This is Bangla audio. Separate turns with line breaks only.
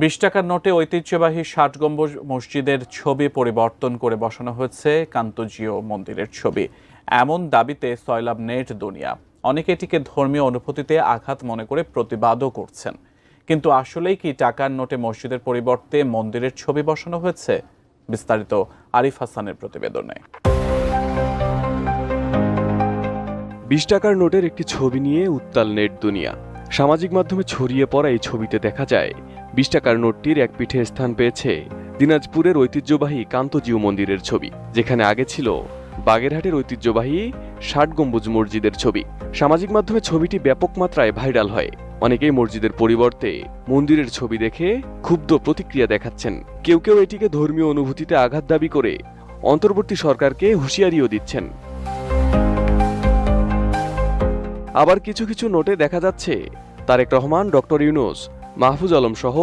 বিশ টাকার নোটে ঐতিহ্যবাহী ষাট গম্বুজ মসজিদের ছবি পরিবর্তন করে বসানো হয়েছে কান্তজিও মন্দিরের ছবি। এমন দাবিতে সয়লাব নেট দুনিয়া। অনেকে এটিকে ধর্মীয় অনুভূতিতে আঘাত মনে করে প্রতিবাদও করছেন। কিন্তু আসলেই কি টাকার নোটে মসজিদের পরিবর্তে মন্দিরের ছবি বসানো হয়েছে? বিস্তারিত আরিফ হাসানের প্রতিবেদনে।
বিশ টাকার নোটের একটি ছবি নিয়ে উত্তাল নেট দুনিয়া। সামাজিক মাধ্যমে ছড়িয়ে পড়া এই ছবিতে দেখা যায় বিশ টাকার নোটটির এক পিঠে স্থান পেয়েছে দিনাজপুরের ঐতিহ্যবাহী কান্তজিউ মন্দিরের ছবি, যেখানে আগে ছিল বাগেরহাটের ঐতিহ্যবাহী ষাট গম্বুজ মসজিদের ছবি। সামাজিক মাধ্যমে ছবিটি ব্যাপক মাত্রায় ভাইরাল হয়। অনেকেই মসজিদের পরিবর্তে মন্দিরের ছবি দেখে ক্ষুব্ধ প্রতিক্রিয়া দেখাচ্ছেন। কেউ কেউ এটিকে ধর্মীয় অনুভূতিতে আঘাত দাবি করে অন্তর্বর্তী সরকারকে হুঁশিয়ারিও দিচ্ছেন। আবার কিছু কিছু নোটে দেখা যাচ্ছে তারেক রহমান ডক্টর ইউনুস মাহফুজ আলম সহ